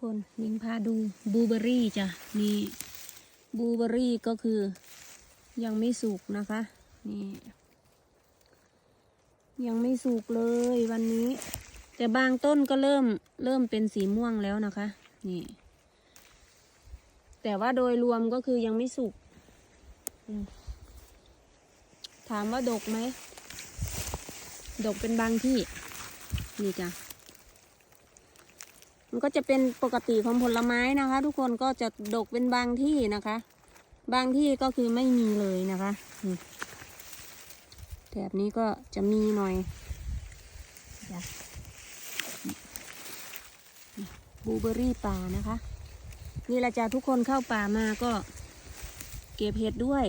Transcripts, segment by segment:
คนนิงพาดูบูเบอรี่จ้ะนี่บูเบอรี่ก็คือ ยังไม่สุกนะคะนี่ยังไม่สุกเลยวันนี้ แต่บางต้นก็เริ่มเริ่มเป็นสีม่วงแล้วนะคะ นี่ แต่ว่าโดยรวมก็คือยังไม่สุกถามว่าดกไหมดกเป็นบางที่ นี่จ้ะ มันก็จะเป็นปกติของผลไม้นะคะ ทุกคนก็จะดกเป็นบางที่นะคะ บางที่ก็คือไม่มีเลยนะคะแถบนี้ก็จะมีหน่อยบูเบอรี่ป่านะคะ นี่ละจ้ะทุกคนเข้าป่ามาก็เก็บเห็ดด้วย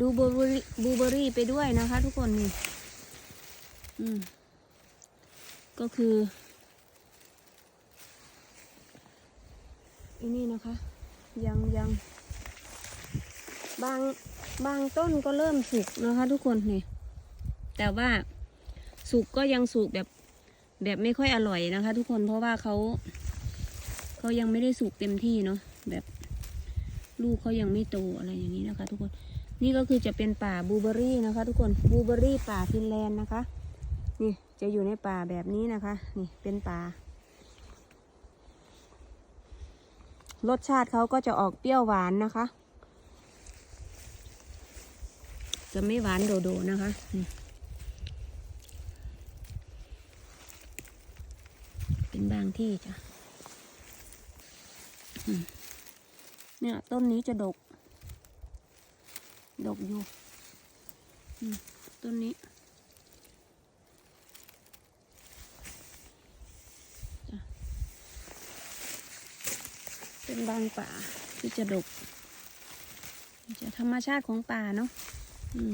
ดูบูเบอรี่บูเบอร์รี่ไปด้วยนะคะ ทุกคนนี่อืมก็คือ อันนี้นะคะ ยังยังบางบางต้นก็เริ่มสุกนะคะ ทุกคนนี่แต่ว่าสุกก็ยังสุกแบบแบบไม่ค่อยอร่อยนะคะ ทุกคนเพราะว่าเขาเขายังไม่ได้สุกเต็มที่เนาะแบบลูกเขายังไม่โตอะไรอย่างนี้นะคะ ทุกคนนี่ก็คือจะเป็นป่าบูเบอรี่นะคะ ทุกคนบูเบอรี่ป่าฟินแลนด์นะคะ นี่จะอยู่ในป่าแบบนี้นะคะ นี่เป็นป่า รสชาติเขาก็จะออกเปรี้ยวหวานนะคะ จะไม่หวานโดดๆนะคะเป็นบางที่จ้ะเนี่ยต้นนี้จะดก ดกอยู่ต้นนี้ เป็นบางป่าที่จะดกจะธรรมชาติของป่าเนาะอืม